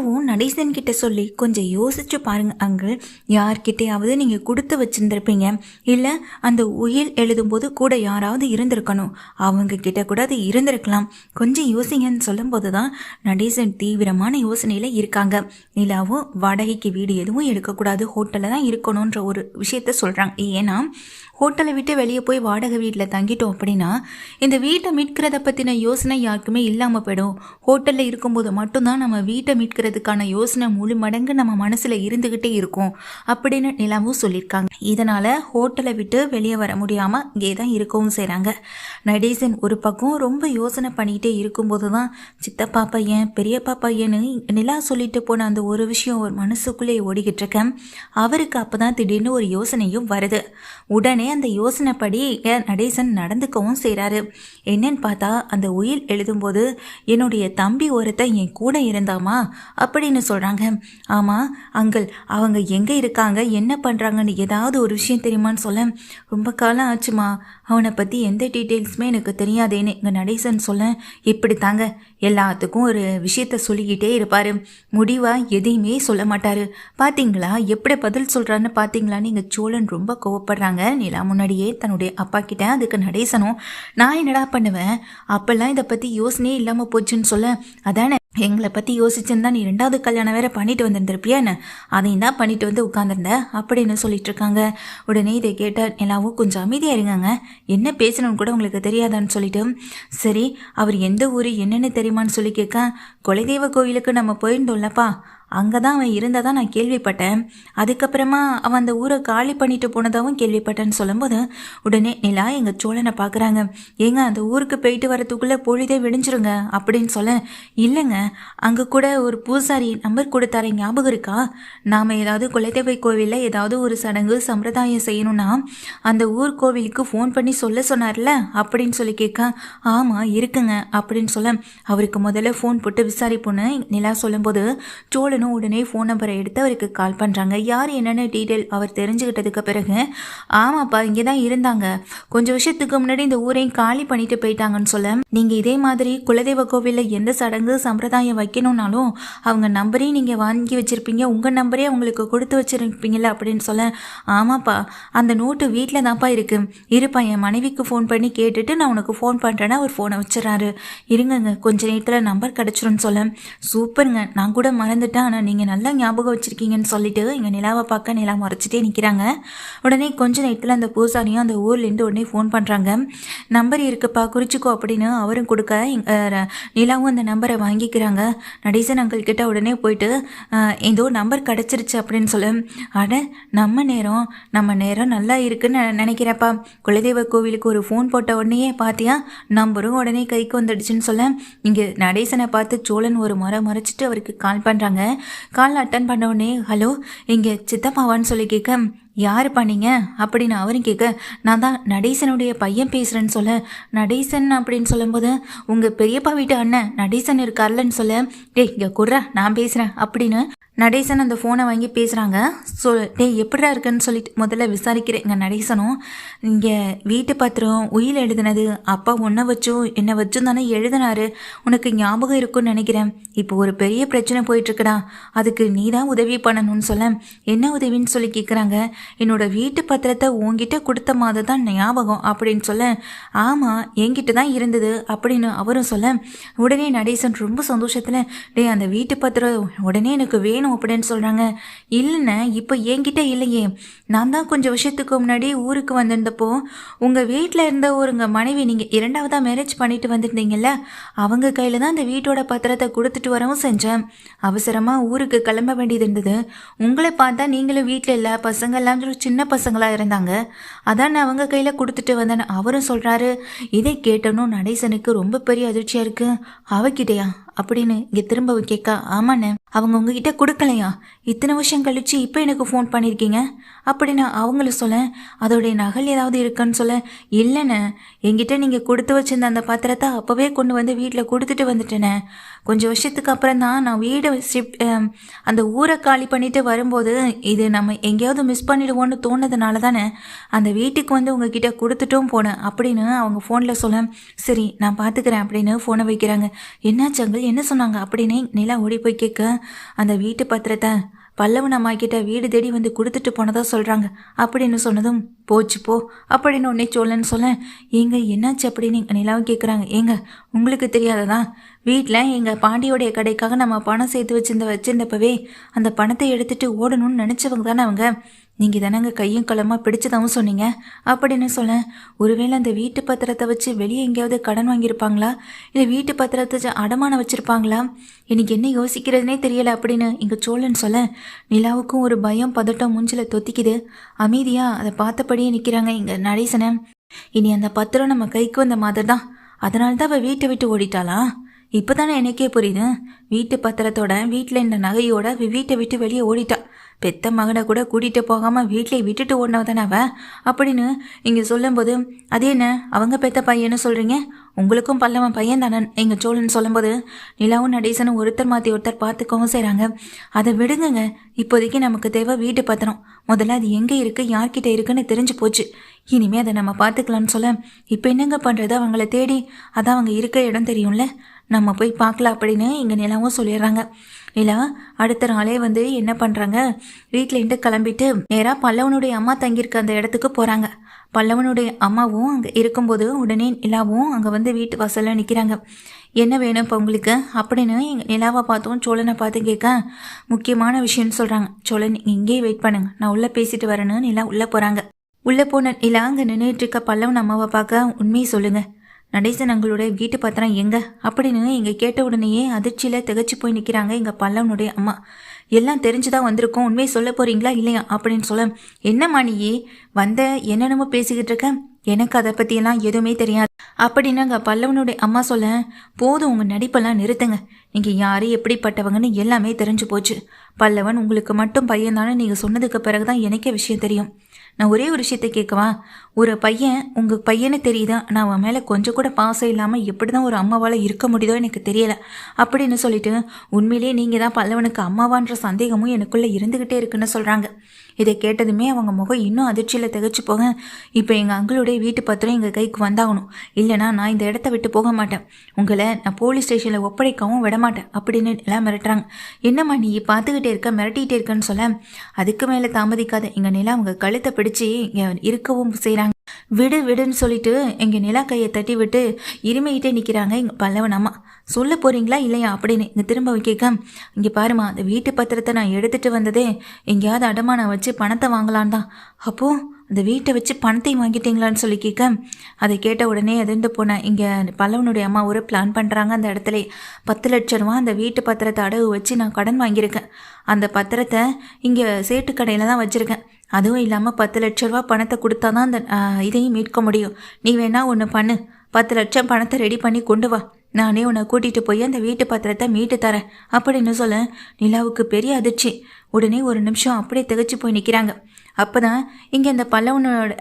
நிலாவும் நடேசன் கிட்ட சொல்லி கொஞ்சம் யோசிச்சு பாருங்க அங்கிள் யார்கிட்டயாவது நீங்க கொடுத்து வச்சிருந்திருப்பீங்க. இல்ல அந்த உயில் எழுதும்போது கூட யாராவது இருந்திருக்கணும். அவங்க கிட்ட கூட அது இருந்திருக்கலாம். கொஞ்சம் யோசிங்கன்னு சொல்லும்போது தான் நடேசன் தீவிரமான யோசனையில இருக்காங்க. நிலாவும் வாடகைக்கு வீடு எதுவும் எடுக்கக்கூடாது. ஹோட்டலில் தான் இருக்கணுன்ற ஒரு விஷயத்த சொல்றாங்க. ஏன்னா ஹோட்டலை விட்டு வெளியே போய் வாடகை வீட்டில் தங்கிட்டோம் அப்படின்னா இந்த வீட்டை மீட்கிறத பற்றின யோசனை யாருக்குமே இல்லாமல் போயிடும். ஹோட்டலில் இருக்கும்போது மட்டும்தான் நம்ம வீட்டை மீட்கிறதுக்கான யோசனை முழு மடங்கு நம்ம மனசில் இருந்துக்கிட்டே இருக்கும் அப்படின்னு நிலாவும் சொல்லியிருக்காங்க. இதனால் ஹோட்டலை விட்டு வெளியே வர முடியாமல் இங்கே தான் இருக்கவும் செய்கிறாங்க நடேசன் ஒரு பக்கம் ரொம்ப யோசனை பண்ணிக்கிட்டே இருக்கும்போது தான் சித்தப்பா பையன் பெரியப்பா பையன்னு நிலா சொல்லிட்டு போன அந்த ஒரு விஷயம் ஒரு மனசுக்குள்ளே ஓடிக்கிட்டு இருக்கேன் அவருக்கு அப்போ தான் திடீர்னு ஒரு யோசனையும் வருது. உடனே அந்த யோசனைப்படி ஏன் நடேசன் நடந்துக்கவும் செய்கிறாரு என்னன்னு பார்த்தா அந்த உயில் எழுதும்போது என்னுடைய தம்பி ஒருத்தன் என் கூட இருந்தாமா? அப்படின்னு சொல்கிறாங்க ஆமாம் அங்கிள் அவங்க எங்கே இருக்காங்க என்ன பண்ணுறாங்கன்னு ஏதாவது ஒரு விஷயம் தெரியுமான்னு சொல்ல ரொம்ப காலம் ஆச்சுமா அவனை பற்றி எந்த டீட்டெயில்ஸுமே எனக்கு தெரியாதேன்னு எங்கள் நடேசன் சொல்ல இப்படி தாங்க எல்லாத்துக்கும் ஒரு விஷயத்த சொல்லிக்கிட்டே இருப்பார். முடிவாக எதையுமே சொல்ல மாட்டார். பார்த்தீங்களா எப்படி பதில் சொல்கிறான்னு பார்த்தீங்களான்னு எங்கள் சோழன் ரொம்ப கோவப்படுறாங்க. நிலா முன்னாடியே தன்னுடைய அப்பா கிட்ட அதுக்கு நடேசனும் நான் என்னடா பண்ணுவேன்? அப்போல்லாம் இதை பற்றி யோசனையே இல்லாமல் போச்சுன்னு சொல்ல அதானே எங்களை பற்றி யோசிச்சிருந்தா நீ ரெண்டாவது கல்யாணம் வேற பண்ணிட்டு வந்திருந்திருப்பியா என்ன? அதையும் தான் பண்ணிட்டு வந்து உட்காந்துருந்த அப்படின்னு சொல்லிட்டு இருக்காங்க. உடனே இதை கேட்ட எல்லாவும் கொஞ்சம் அமைதியாக இருங்காங்க. என்ன பேசணும்னு கூட உங்களுக்கு தெரியாதான்னு சொல்லிட்டு சரி அவர் எந்த ஊர் என்னென்னு தெரியுமான்னு சொல்லி கேட்க குலதெய்வ கோவிலுக்கு நம்ம போயிருந்தோம்லப்பா. அங்கே தான் அவன் இருந்ததாக நான் கேள்விப்பட்டேன். அதுக்கப்புறமா அவன் அந்த ஊரை காலி பண்ணிட்டு போனதாகவும் கேள்விப்பட்டேன்னு சொல்லும்போது உடனே நிலா எங்கள் சோழனை பார்க்குறாங்க ஏங்க அந்த ஊருக்கு போயிட்டு வரத்துக்குள்ளே பொழுதே விடிஞ்சிருங்க அப்படின்னு சொல்ல இல்லைங்க அங்கே கூட ஒரு பூசாரி நம்பர் கொடுத்தாரு ஞாபகம் இருக்கா? நாம் ஏதாவது குலதெய்வ கோவிலில் ஏதாவது ஒரு சடங்கு சம்பிரதாயம் செய்யணும்னா அந்த ஊர் கோவிலுக்கு ஃபோன் பண்ணி சொல்ல சொன்னார்ல அப்படின்னு சொல்லி கேட்க ஆமாம் இருக்குங்க அப்படின்னு சொல்ல அவருக்கு முதல்ல ஃபோன் போட்டு விசாரிப்போன்னு நிலா சொல்லும்போது சோழன் உடனும் உடனே ஃபோன் நம்பரை எடுத்து அவருக்கு கால் பண்ணுறாங்க யார் என்னென்ன டீட்டெயில் அவர் தெரிஞ்சுக்கிட்டதுக்கு பிறகு ஆமாப்பா இங்கே தான் இருந்தாங்க. கொஞ்சம் வருஷத்துக்கு முன்னாடி இந்த ஊரையும் காலி பண்ணிட்டு போயிட்டாங்கன்னு சொல்ல. நீங்கள் இதே மாதிரி குலதெய்வ கோவிலில் எந்த சடங்கு சம்பிரதாயம் வைக்கணும்னாலும் அவங்க நம்பரையும் நீங்கள் வாங்கி வச்சுருப்பீங்க. உங்கள் நம்பரே அவங்களுக்கு கொடுத்து வச்சுருப்பீங்கள அப்படின்னு சொல்ல ஆமாப்பா அந்த நோட்டு வீட்டில் தான்ப்பா இருக்குது இருப்பா என் மனைவிக்கு ஃபோன் பண்ணி கேட்டுட்டு நான் உனக்கு ஃபோன் பண்ணுறேன்னா அவர் ஃபோனை வச்சுறாரு இருங்கங்க கொஞ்ச நேரத்தில் நம்பர் கிடச்சிரும்னு சொல்ல. சூப்பருங்க நான் கூட மறந்துட்டேன். ஆனால் நீங்கள் நல்லா ஞாபகம் வச்சுருக்கீங்கன்னு சொல்லிட்டு இங்கே நிலாவை பார்க்க நிலா மறைச்சிட்டே நிற்கிறாங்க உடனே கொஞ்ச நேரத்தில் அந்த பூசாரியும் அந்த ஊர்லேருந்து உடனே ஃபோன் பண்ணுறாங்க நம்பர் இருக்குப்பா குறிச்சிக்கோ அப்படின்னு அவரும் கொடுக்க நிலாவும் அந்த நம்பரை வாங்கிக்கிறாங்க. நடேசன் அங்கிள் கிட்ட உடனே போயிட்டு ஏதோ நம்பர் கிடச்சிருச்சு அப்படின்னு சொல்ல. அட நம்ம நேரம் நம்ம நேரம் நல்லா இருக்குன்னு நினைக்கிறப்பா குலதெய்வ கோவிலுக்கு ஒரு ஃபோன் போட்ட உடனே பார்த்தியா நம்பரும் உடனே கைக்கு வந்துடுச்சுன்னு சொல்ல இங்கே நடேசனை பார்த்து சோழன் ஒரு முறை மறைச்சிட்டு அவருக்கு கால் பண்ணுறாங்க கால் அட்டன் பண்ண உடனே ஹலோ இங்கே சித்தப்பாவான்னு சொல்லி கேட்க யார் பண்ணீங்க அப்படின்னு அவரும் கேட்க நான் தான் நடேசனுடைய பையன் பேசுகிறேன்னு சொல்ல. நடேசன் அப்படின்னு சொல்லும்போது உங்கள் பெரியப்பா வீட்டு அண்ணன் நடேசன் இருக்கார்லன்னு சொல்ல. டேய் இங்கே குடுறா நான் பேசுகிறேன் அப்படின்னு நடேசன் அந்த ஃபோனை வாங்கி பேசுகிறாங்க ஸோ டே எப்படிடா இருக்குன்னு சொல்லிட்டு முதல்ல விசாரிக்கிறேங்க நடேசனும் இங்கே வீட்டு பத்திரம் உயில் எழுதுனது. அப்பா ஒன்றை வச்சும் என்னை வச்சும் தானே எழுதினாரு. உனக்கு ஞாபகம் இருக்கும்னு நினைக்கிறேன். இப்போ ஒரு பெரிய பிரச்சனை போயிட்டுருக்குடா. அதுக்கு நீ தான் உதவி பண்ணணும்னு சொல்ல. என்ன உதவின்னு சொல்லி கேட்குறாங்க என்னோட வீட்டு பத்திரத்தை உங்ககிட்ட கொடுத்த மாதிரி தான் ஞாபகம். அப்படின்னு சொல்ல ஆமாம் என்கிட்ட தான் இருந்தது. அப்படின்னு அவரும் சொல்ல உடனே நடேசன் ரொம்ப சந்தோஷத்தில் டே அந்த வீட்டு பத்திரம் உடனே எனக்கு வேணும். வேணும் அப்படின்னு சொல்கிறாங்க இல்லைண்ணே இப்போ என்கிட்ட இல்லையே. நான் தான் கொஞ்சம் வருஷத்துக்கு முன்னாடி ஊருக்கு வந்திருந்தப்போ உங்கள் வீட்டில் இருந்த ஒருங்க மனைவி நீங்கள் இரண்டாவதாக மேரேஜ் பண்ணிட்டு வந்திருந்தீங்கல்ல அவங்க கையில் தான் அந்த வீட்டோட பத்திரத்தை கொடுத்துட்டு வரவும் செஞ்சேன். அவசரமாக ஊருக்கு கிளம்ப வேண்டியது இருந்தது. உங்களை பார்த்தா நீங்களும் வீட்டில் இல்லை பசங்கள்லாம் சின்ன பசங்களாக இருந்தாங்க. அதான் நான் அவங்க கையில் கொடுத்துட்டு வந்தேன் அவரும் சொல்கிறாரு இதை கேட்டனும் நடேசனுக்கு ரொம்ப பெரிய அதிர்ச்சியாக இருக்குது அவகிட்டையா? அப்படின்னு இங்கே திரும்ப கேட்க ஆமாண்ணே அவங்க உங்ககிட்ட கொடுக்கலையா? இத்தனை வருஷம் கழிச்சு இப்போ எனக்கு ஃபோன் பண்ணியிருக்கீங்க அப்படின்னு அவங்கள சொல்ல அதோடைய நகல் ஏதாவது இருக்குன்னு சொல்ல இல்லைண்ணே என்கிட்ட நீங்கள் கொடுத்து வச்சிருந்த அந்த பாத்திரத்தை அப்போவே கொண்டு வந்து வீட்டில் கொடுத்துட்டு வந்துட்டேனே. கொஞ்சம் வருஷத்துக்கு அப்புறம் தான் நான் வீடை ஷிஃப்ட் அந்த ஊரை காலி பண்ணிட்டு வரும்போது இது நம்ம எங்கேயாவது மிஸ் பண்ணிடுவோன்னு தோணுதுனால தானே அந்த வீட்டுக்கு வந்து உங்ககிட்ட கொடுத்துட்டும் போனேன். அப்படின்னு அவங்க ஃபோனில் சொல்ல சரி நான் பார்த்துக்கிறேன் அப்படின்னு ஃபோனை வைக்கிறாங்க. என்னாச்சு என்ன சொன்னாங்க அப்படின்னு நிலா ஓடி போய் கேட்க அந்த வீட்டு பத்திரத்தை பல்லவன் அம்மா கிட்ட வீடு தேடி வந்து கொடுத்துட்டு போனதா சொல்கிறாங்க அப்படின்னு சொன்னதும் போச்சு போ அப்படின்னு உடனே சொல்லன்னு சொல்ல ஏங்க என்னாச்சு? அப்படின்னு நிலாவும் கேட்குறாங்க ஏங்க உங்களுக்கு தெரியாததான் வீட்டில் எங்கள் பாண்டியோடைய கடைக்காக நம்ம பணம் சேர்த்து வச்சிருந்த வச்சிருந்தப்பவே அந்த பணத்தை எடுத்துட்டு ஓடணும்னு நினச்சவங்க தானே அவங்க. நீங்கள் தானங்க கையும் களமாக பிடிச்சதாகவும் சொன்னீங்க. அப்படின்னு சொல்ல ஒருவேளை அந்த வீட்டு பத்திரத்தை வச்சு வெளியே எங்கேயாவது கடன் வாங்கியிருப்பாங்களா? இல்லை வீட்டு பத்திரத்தை அடமானம் வச்சுருப்பாங்களா? எனக்கு என்ன யோசிக்கிறதுனே தெரியலை அப்படின்னு இங்கே சோழன் சொல்ல நிலாவுக்கும் ஒரு பயம் பதட்டம் மூஞ்சில் தொத்திக்குது. அமைதியாக அதை பார்த்தபடியே நிற்கிறாங்க இங்கே நடேசனை. இனி அந்த பத்திரம் நம்ம கைக்கு வந்த மாதிரி தான் அதனால தான் அவள் வீட்டை விட்டு ஓடிட்டாளா? இப்போதானே எனக்கே புரியுது. வீட்டு பத்திரத்தோட வீட்டில் இந்த நகையோட வீட்டை விட்டு வெளியே ஓடிட்டா. பெத்த மகனை கூட கூட்டிகிட்டு போகாமல் வீட்டிலே விட்டுட்டு ஓடினவ தானே அப்படின்னு இங்கே சொல்லும்போது அது என்ன? அவங்க பெத்த பையன்னு சொல்கிறீங்க உங்களுக்கும் பல்லவன் பையன் தானே எங்கள் சோழன் சொல்லும்போது நிலாவும் நடேசனும் ஒருத்தர் மாற்றி ஒருத்தர் பார்த்துக்கவும் செய்கிறாங்க அதை விடுங்கங்க. இப்போதைக்கு நமக்கு தேவை வீட்டு பத்திரம். முதல்ல அது எங்கே இருக்குது யார்கிட்ட இருக்குன்னு தெரிஞ்சு போச்சு. இனிமே அதை நம்ம பார்த்துக்கலான்னு சொல்ல இப்போ என்னங்க பண்ணுறது அவங்கள தேடி அதான் அவங்க இருக்க இடம் தெரியும்ல. நம்ம போய் பார்க்கலாம் அப்படின்னு இங்கே நிலாவும் சொல்லிடுறாங்க. நிலா அடுத்த நாளே வந்து என்ன பண்ணுறாங்க வீட்டிலேருந்து கிளம்பிட்டு நேராக பல்லவனுடைய அம்மா தங்கியிருக்க அந்த இடத்துக்கு போகிறாங்க பல்லவனுடைய அம்மாவும் அங்கே இருக்கும்போது உடனே நிலாவும் அங்கே வந்து வீட்டு வாசலில் நிற்கிறாங்க என்ன வேணும் இப்போ உங்களுக்கு? அப்படின்னு எங்கள் நிலாவை பார்த்தோம் சோழனை பார்த்து கேட்க முக்கியமான விஷயம்னு சொல்கிறாங்க சோழன் நீங்கள் இங்கேயே வெயிட் பண்ணுங்க. நான் உள்ளே பேசிட்டு வரேன்னு நிலா உள்ளே போகிறாங்க உள்ளே போன நிலா அங்கே நின்றுட்டு இருக்க பல்லவன் அம்மாவை பார்க்க உண்மையை சொல்லுங்கள் நடேசன் அங்களுடைய வீட்டு பத்திரம் எங்க? அப்படின்னு இங்கே கேட்ட உடனேயே அதிர்ச்சியில் திகச்சு போய் நிற்கிறாங்க எங்கள் பல்லவனுடைய அம்மா. எல்லாம் தெரிஞ்சுதான் வந்திருக்கோம். உண்மையை சொல்ல போறீங்களா இல்லையா? அப்படின்னு சொல்ல என்னம்மா நீ வந்த என்னென்னமோ பேசிக்கிட்டு இருக்க? எனக்கு அதை பற்றியெல்லாம் எதுவுமே தெரியாது. அப்படின்னு அங்கே பல்லவனுடைய அம்மா சொல்ல போதும் உங்கள் நடிப்பெல்லாம் நிறுத்துங்க. நீங்கள் யார் எப்படிப்பட்டவங்கன்னு எல்லாமே தெரிஞ்சு போச்சு. பல்லவன் உங்களுக்கு மட்டும் பையன் தானே. நீங்கள் சொன்னதுக்கு பிறகு தான் எனக்கே விஷயம் தெரியும். நான் ஒரே ஒரு விஷயத்த கேட்கவா? ஒரு பையன் உங்கள் பையனை தெரியுதா? நான் அவன் மேலே கொஞ்சம் கூட பாசம் இல்லாமல் எப்படி தான் ஒரு அம்மாவால் இருக்க முடியுதோ எனக்கு தெரியல. அப்படின்னு சொல்லிட்டு உண்மையிலேயே நீங்கள் தான் பல்லவனுக்கு அம்மாவான்ற சந்தேகமும் எனக்குள்ளே இருந்துக்கிட்டே இருக்குன்னு சொல்கிறாங்க இதை கேட்டதுமே அவங்க முகம் இன்னும் அதிர்ச்சியில் திகச்சு போக இப்போ எங்கள் அங்களுடைய வீட்டு பத்திரம் எங்கள் கைக்கு வந்தாகணும். இல்லைனா நான் இந்த இடத்த விட்டு போக மாட்டேன். உங்களை நான் போலீஸ் ஸ்டேஷனில் ஒப்படைக்கவும் விட மாட்டேன். அப்படின்னு எல்லாம் மிரட்டுறாங்க. என்னம்மா நீ பார்த்துக்கிட்டே இருக்க மிரட்டிகிட்டே இருக்கன்னு சொல்ல? அதுக்கு மேலே தாமதிக்காத. எங்கள் நிலா அவங்க கழுத்தை பிடிச்சி இங்கே இருக்கவும் செய்கிறாங்க விடு விடுன்னு சொல்லிட்டு எங்கள் நிலா கையை தட்டி விட்டு இருமையிட்டே நிற்கிறாங்க எங்கள் பல்லவன் அம்மா. சொல்ல போகிறீங்களா இல்லையா அப்படின்னு இங்கே திரும்ப கேட்க இங்கே பாருமா அந்த வீட்டு பத்திரத்தை நான் எடுத்துகிட்டு வந்ததே எங்கேயாவது அடமானம் வச்சு பணத்தை வாங்கலான் தான். அப்போது அந்த வீட்டை வச்சு பணத்தை வாங்கிட்டீங்களான்னு சொல்லி கேட்க அதை கேட்ட உடனே அதிர்ந்து போனேன் இங்கே பல்லவனுடைய அம்மா ஒரு பிளான் பண்ணுறாங்க அந்த இடத்துல. பத்து லட்ச ரூபா அந்த வீட்டு பத்திரத்தை அடகு வச்சு நான் கடன் வாங்கியிருக்கேன். அந்த பத்திரத்தை இங்கே சேட்டு கடையில் தான் வச்சுருக்கேன். அதுவும் இல்லாமல் பத்து லட்ச ரூபா பணத்தை கொடுத்தா தான் அந்த இதையும் மீட்க முடியும். நீ வேணால் ஒன்று பண்ணு. பத்து லட்சம் பணத்தை ரெடி பண்ணி கொண்டு வா. நானே உன்னை கூட்டிகிட்டு போய் அந்த வீட்டு பத்திரத்தை மீட்டு தரேன். அப்படின்னு சொல்ல நிலாவுக்கு பெரிய அதிர்ச்சி. உடனே ஒரு நிமிஷம் அப்படியே திகச்சு போய் நிற்கிறாங்க அப்போ தான் இங்கே அந்த பல்லவனோட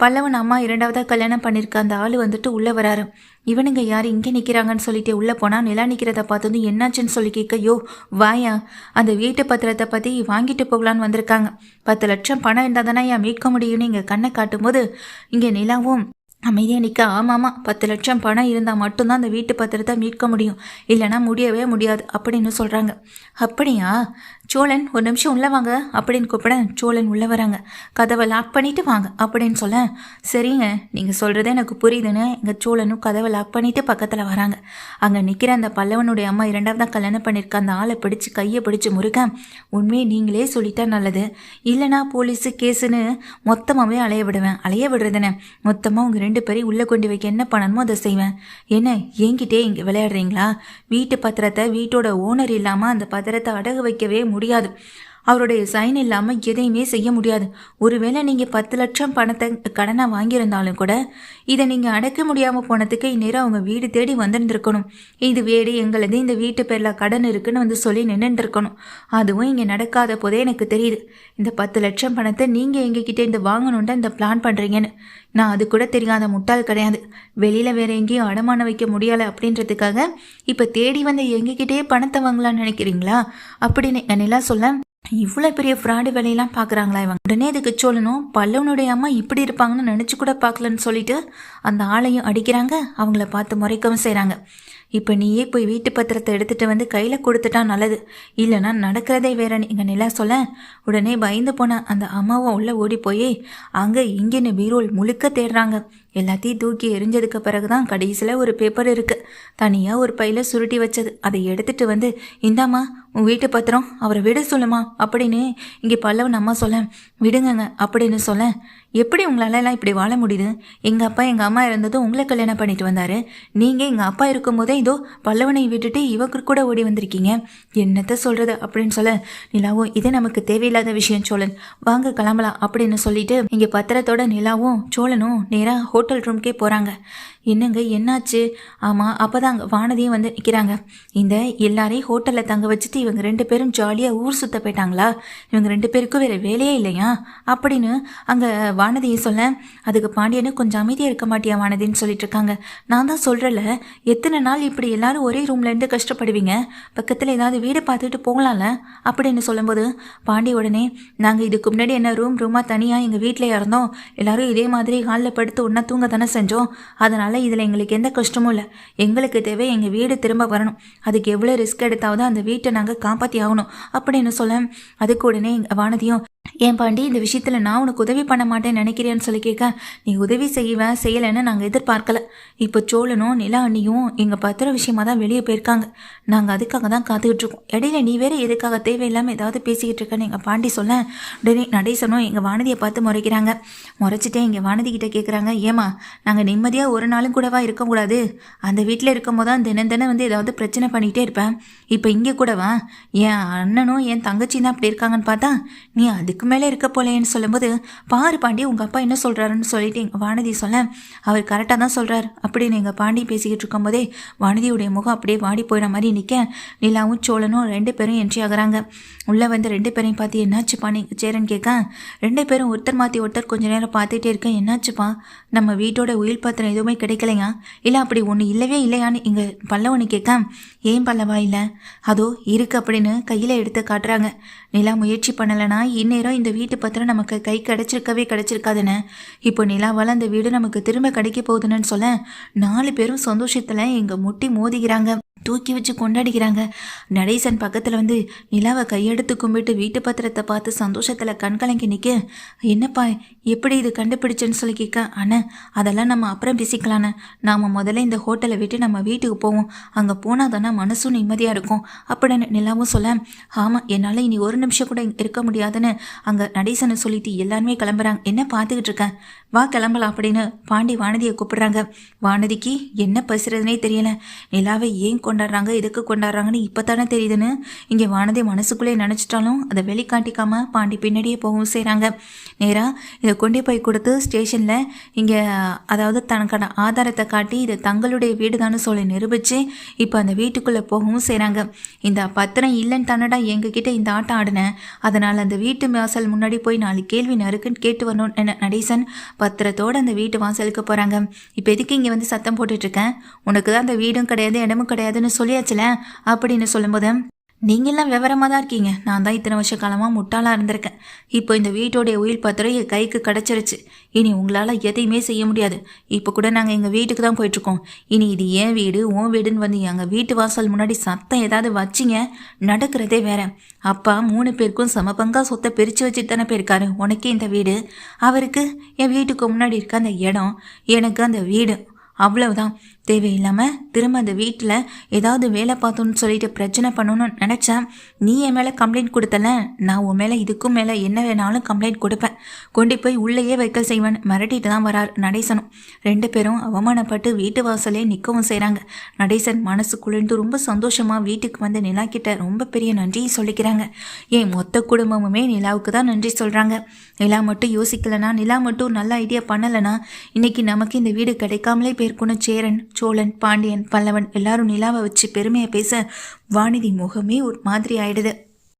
பல்லவன் அம்மா இரண்டாவதாக கல்யாணம் பண்ணியிருக்க அந்த ஆள் வந்துட்டு உள்ளே வராரு. இவனுங்க யார் இங்கே நிற்கிறாங்கன்னு சொல்லிட்டு உள்ளே போனால் நிலா நிற்கிறத பார்த்தது என்னாச்சுன்னு சொல்லி கேட்க யோ வாயா அந்த வீட்டு பத்திரத்தை பற்றி வாங்கிட்டு போகலான்னு வந்திருக்காங்க. பத்து லட்சம் பணம் இருந்தால் தானே ஏன் மீட்க முடியும்னு இங்கே கண்ணை காட்டும்போது இங்கே நிலாவும் அமைதியாக நிற்க ஆமாம் பத்து லட்சம் பணம் இருந்தால் மட்டும்தான் அந்த வீட்டு பத்திரத்தை மீட்க முடியும். இல்லைனா முடியவே முடியாது அப்படின்னு சொல்கிறாங்க அப்படியா? சோழன் ஒரு நிமிஷம் உள்ளே வாங்க அப்படின்னு கூப்பிட சோழன் உள்ளே வராங்க. கதவை லாக் பண்ணிவிட்டு வாங்க அப்படின்னு சொல்ல சரிங்க நீங்கள் சொல்கிறதே எனக்கு புரியுதுன்னு எங்கள் சோழனும் கதவை லாக் பண்ணிவிட்டு பக்கத்தில் வராங்க. அங்கே நிற்கிற அந்த பல்லவனுடைய அம்மா இரண்டாவது கல்யாணம் பண்ணியிருக்க அந்த ஆளை பிடிச்சி கையை பிடிச்சி முருக உண்மையை நீங்களே சொல்லிட்டா நல்லது. இல்லைனா போலீஸு கேஸுன்னு மொத்தமாகவே அலைய விடுவேன். அலைய விடுறதுன்னு மொத்தமாக உங்கள் ரெண்டு ரெண்டு பேரையும் உள்ளே கொண்டு வைக்க என்ன பண்ணணுமோ அதை செய்வேன். என்ன என்கிட்டே இங்கே விளையாடுறீங்களா? வீட்டு பத்திரத்தை வீட்டோட ஓனர் இல்லாமல் அந்த பத்திரத்தை அடகு வைக்கவே முடியாது. அவருடைய சைன் இல்லாமல் எதையுமே செய்ய முடியாது. ஒருவேளை நீங்கள் பத்து லட்சம் பணத்தை கடனாக வாங்கியிருந்தாலும் கூட இதை நீங்கள் அடைக்க முடியாமல் போனதுக்கு இந்நேரம் அவங்க வீடு தேடி வந்திருந்துருக்கணும். இது வீடு எங்களது இந்த வீட்டு பேரில் கடன் இருக்குன்னு வந்து சொல்லி நின்றுருக்கணும் அதுவும் இங்கே நடக்காத போதே எனக்கு தெரியுது. இந்த பத்து லட்சம் பணத்தை நீங்கள் எங்ககிட்ட இந்த வாங்கணுன்ட்டு இந்த பிளான் பண்ணுறீங்கன்னு நான் அது கூட தெரியாத முட்டாள் கிடையாது. வெளியில் வேற எங்கேயும் அடமானம் வைக்க முடியலை அப்படின்றதுக்காக இப்போ தேடி வந்த எங்ககிட்டயே பணத்தை வாங்கலாம்னு நினைக்கிறீங்களா? அப்படின்னு என்னெல்லாம் சொல்ல இவ்வளோ பெரிய ஃப்ராடு வேலையெல்லாம் பார்க்குறாங்களா இவங்க? உடனே இதுக்கு சொல்லணும் பல்லவனுடைய அம்மா இப்படி இருப்பாங்கன்னு நினச்சி கூட பார்க்கலன்னு சொல்லிட்டு அந்த ஆளையும் அடிக்கிறாங்க அவங்கள பார்த்து முறைக்கவும் செய்கிறாங்க இப்போ நீயே போய் வீட்டு பத்திரத்தை எடுத்துகிட்டு வந்து கையில் கொடுத்துட்டா நல்லது. இல்லைன்னா நடக்கிறதே வேற எங்கள் நிலா சொல்ல. உடனே பயந்து போன அந்த அம்மாவும் உள்ளே ஓடி போய் அங்கே இங்கேன்னு பீரோல் முழுக்க தேடுறாங்க. எல்லாத்தையும் தூக்கி எரிஞ்சதுக்கு பிறகு தான் கடைசியில் ஒரு பேப்பர் இருக்குது தனியாக ஒரு பையில் சுருட்டி வச்சது. அதை எடுத்துகிட்டு வந்து இந்தாம்மா உன் வீட்டு பத்திரம் அவரை விட சொல்லுமா. அப்படின்னு இங்கே பல்லவன் அம்மா சொல்ல விடுங்கங்க அப்படின்னு சொல்ல எப்படி உங்களால எல்லாம் இப்படி வாழ முடியுது? எங்கள் அப்பா எங்கள் அம்மா இருந்ததும் உங்களை கல்யாணம் பண்ணிட்டு வந்தார். நீங்கள் எங்கள் அப்பா இருக்கும்போதே இதோ பல்லவனை விட்டுட்டு இவக்கு கூட ஓடி வந்திருக்கீங்க. என்னத்த சொல்கிறது அப்படின்னு சொல்ல நிலாவும் இது நமக்கு தேவையில்லாத விஷயம் சோழன். வாங்க கிளம்பலாம் அப்படின்னு சொல்லிட்டு இங்கே பத்திரத்தோட நிலாவும் சோழனும் நேராக ஹோட்டல் ரூம்க்கே போகிறாங்க என்னங்க என்னாச்சு? ஆமாம் அப்போ தான் அங்கே வானதியும் வந்து நிற்கிறாங்க இந்த எல்லாரையும் ஹோட்டலில் தங்க வச்சுட்டு இவங்க ரெண்டு பேரும் ஜாலியாக ஊர் சுத்த போயிட்டாங்களா? இவங்க ரெண்டு பேருக்கும் வேறு வேலையே இல்லையா? அப்படின்னு அங்கே வானதியை சொல்ல அதுக்கு பாண்டியனு கொஞ்சம் அமைதியாக இருக்க மாட்டியா வானதின்னு சொல்லிட்டு இருக்காங்க. நான் தான் சொல்கிறல எத்தனை நாள் இப்படி எல்லாரும் ஒரே ரூம்ல இருந்து கஷ்டப்படுவீங்க? பக்கத்தில் ஏதாவது வீடு பார்த்துட்டு போகலாம்ல? அப்படின்னு சொல்லும்போது பாண்டி உடனே நாங்கள் இதுக்கு முன்னாடி என்ன ரூம் ரூமாக தனியாக எங்கள் வீட்டில் இருந்தோம். எல்லாரும் இதே மாதிரி ஹாலில் படுத்து ஒன்றா தூங்க தானே செஞ்சோம். அதனால் இதில் எங்களுக்கு எந்த கஷ்டமும் இல்லை. எங்களுக்கு தேவை எங்கள் வீடு திரும்ப வரணும். அதுக்கு எவ்வளோ ரிஸ்க் எடுத்தாவது அந்த வீட்டை நாங்கள் காப்பாற்றி ஆகணும். அப்படின்னு சொல்ல அதுக்கு உடனே எங்கள் வானதியும் ஏன் பாண்டி இந்த விஷயத்தில் நான் உனக்கு உதவி பண்ண மாட்டேன்னு நினைக்கிறேன்னு சொல்லி கேட்க நீ உதவி செய்வேன் செய்யலைன்னு நாங்கள் எதிர்பார்க்கல. இப்போ சோழனும் நிலா அண்ணியும் எங்கள் பத்திர விஷயமா தான் வெளியே போயிருக்காங்க. நாங்கள் அதுக்காக தான் காத்துக்கிட்டு இருக்கோம். இடையில நீ வேற எதுக்காக தேவையில்லாமல் ஏதாவது பேசிக்கிட்டு இருக்கேன்னு எங்கள் பாண்டி சொல்ல உடனே நடேசனும் எங்கள் வானதியை பார்த்து முறைக்கிறாங்க. முறைச்சிட்டே எங்கள் வானதி கிட்டே கேட்குறாங்க ஏமா நாங்கள் நிம்மதியாக ஒரு நாள் நாளும் கூடவா இருக்கக்கூடாது. அந்த வீட்டில் இருக்கும்போது தான் தினம் தினம் வந்து ஏதாவது பிரச்சனை பண்ணிகிட்டே இருப்பேன். இப்போ இங்கே கூடவா? என் அண்ணனும் என் தங்கச்சியும் தான் அப்படி இருக்காங்கன்னு பார்த்தா நீ அதுக்கு மேலே இருக்க போலேன்னு சொல்லும்போது பாரு பாண்டி உங்கள் அப்பா என்ன சொல்கிறாருன்னு சொல்லிட்டு வானதி சொல்ல அவர் கரெக்டாக தான் சொல்கிறார் அப்படின்னு எங்கள் பாண்டி பேசிக்கிட்டு இருக்கும்போதே வானதியுடைய முகம் அப்படியே வாடி போயிட மாதிரி நிற்க நிலாவும் சோழனும் ரெண்டு பேரும் என்ட்ரி ஆகுறாங்க. உள்ளே வந்து ரெண்டு பேரையும் பார்த்து என்னாச்சு பாணி சேரன் கேட்க ரெண்டு பேரும் ஒருத்தர் மாற்றி ஒருத்தர் கொஞ்ச நேரம் பார்த்துட்டே இருக்கேன். என்னாச்சுப்பா? நம்ம வீட்டோட உயிர் பாத்திரம் எதுவுமே கிடைக்கலையா? இல்லை அப்படி ஒன்று இல்லவே இல்லையான்னு இங்கே பல்லவனு கேட்க ஏன் பல்லவா இல்லை? அதோ இருக்கு அப்படின்னு கையில் எடுத்து காட்டுறாங்க. நிலா முயற்சி பண்ணலைன்னா இந்நேரம் இந்த வீட்டு பத்திரம் நமக்கு கை கிடச்சிருக்கவே கிடச்சிருக்காதுன்னு. இப்போ நிலாவால் அந்த வீடு நமக்கு திரும்ப கிடைக்க போகுதுன்னு சொல்ல நாலு பேரும் சந்தோஷத்தில் எங்கள் முட்டி மோதிக்கிறாங்க. தூக்கி வச்சு கொண்டாடிக்கிறாங்க. நடேசன் பக்கத்தில் வந்து நிலாவை கையெடுத்து கும்பிட்டு வீட்டு பத்திரத்தை பார்த்து சந்தோஷத்தில் கண்கலங்கி நிற்க என்னப்பா எப்படி இது கண்டுபிடிச்சேன்னு சொல்லி கேட்க அண்ணா அதெல்லாம் நம்ம அப்புறம் பேசிக்கலாண்ணே நாம் முதல்ல இந்த ஹோட்டலை விட்டு நம்ம வீட்டுக்கு போவோம். அங்கே போனால் தானே மனசும் நிம்மதியாக இருக்கும். அப்படின்னு நிலாவும் சொல்ல ஆமாம் என்னால் இனி ஒரு நிமிஷம் கூட இருக்க முடியாதுன்னு அங்கே நடேசனை சொல்லிட்டு எல்லாருமே கிளம்புறாங்க. என்ன பார்த்துக்கிட்டு இருக்கேன் வா கிளம்பலாம் அப்படின்னு பாண்டி வானதியை கூப்பிடுறாங்க. வானதிக்கு என்ன பேசுறதுனே தெரியல. நிலாவை ஏன் கொண்டாடுறாங்க? எதுக்கு கொண்டாடுறாங்கன்னு இப்போ தானே தெரியுதுன்னு. இங்கே வானதி மனசுக்குள்ளே நினச்சிட்டாலும் அதை வெளிக்காட்டிக்காமல் பாண்டி பின்னாடியே போகவும் செய்கிறாங்க நேராக இதை கொண்டு போய் கொடுத்து ஸ்டேஷனில் இங்கே அதாவது தனக்கான ஆதாரத்தை காட்டி இது தங்களுடைய வீடு தானே சொல்லி நிரூபித்து இப்போ அந்த வீட்டுக்குள்ளே போகவும் செய்கிறாங்க இந்த பத்திரம் இல்லைன்னு தானடா எங்ககிட்ட இந்த ஆட்டம் ஆடினேன் அதனால் அந்த வீட்டு வாசல் முன்னாடி போய் நாலு கேள்வி நறுக்குன்னு கேட்டு வரணும் என்ன நடேசன் பத்திரத்தோடு அந்த வீட்டு வாசலுக்கு போகிறாங்க இப்போ எதுக்கு இங்கே வந்து சத்தம் போட்டுட்ருக்கேன் உனக்கு தான் அந்த வீடும் கிடையாது இடமும் கிடையாதுன்னு சொல்லியாச்சுல? அப்படின்னு சொல்லும்போது நீங்களாம் விவரமாக தான் இருக்கீங்க. நான் தான் இத்தனை வருஷ காலமாக முட்டாளாக இருந்திருக்கேன். இப்போ இந்த வீட்டோடைய உயிர் பத்திரம் என் கைக்கு கிடச்சிருச்சு. இனி உங்களால் எதையுமே செய்ய முடியாது. இப்போ கூட நாங்கள் எங்கள் வீட்டுக்கு தான் போயிட்டுருக்கோம். இனி இது ஏன் வீடு உன் வீடுன்னு வந்து எங்கள் வீட்டு வாசல் முன்னாடி சத்தம் ஏதாவது வச்சிங்க நடக்கிறதே வேற. அப்பா மூணு பேருக்கும் சமபங்கா சொத்தை பிரித்து வச்சுட்டு தானே போயிருக்காரு. உனக்கே இந்த வீடு. அவருக்கு என் வீட்டுக்கு முன்னாடி இருக்க அந்த இடம் எனக்கு அந்த வீடு. அவ்வளவுதான். தேவையில்லாமல் திரும்ப அந்த வீட்டில் ஏதாவது வேலை பார்த்தோன்னு சொல்லிட்டு பிரச்சனை பண்ணணும்னு நினச்சேன் நீ என் மேலே கம்ப்ளைண்ட் கொடுத்தல நான் உன் மேலே இதுக்கும் மேலே என்ன வேணாலும் கம்ப்ளைண்ட் கொடுப்பேன். கொண்டு போய் உள்ளேயே வைக்கல் செய்வேன். மிரட்டிட்டு தான் வரார் நடேசனும். ரெண்டு பேரும் அவமானப்பட்டு வீட்டு வாசலே நிற்கவும் செய்கிறாங்க நடேசன் மனசு குளிர்ந்து ரொம்ப சந்தோஷமாக வீட்டுக்கு வந்து நிலா கிட்ட ரொம்ப பெரிய நன்றியை சொல்லிக்கிறாங்க. ஏன் மொத்த குடும்பமுமே நிலாவுக்கு தான் நன்றி சொல்கிறாங்க நிலா மட்டும் யோசிக்கலைன்னா நிலா மட்டும் நல்ல ஐடியா பண்ணலைன்னா இன்னைக்கு நமக்கு இந்த வீடு கிடைக்காமலே போயிருக்கணும் சேரன். சோழன் பாண்டியன் பல்லவன் எல்லாரும் நிலாவை வச்சு பெருமையை பேச வானதி முகமே ஒரு மாதிரி ஆயிடுது.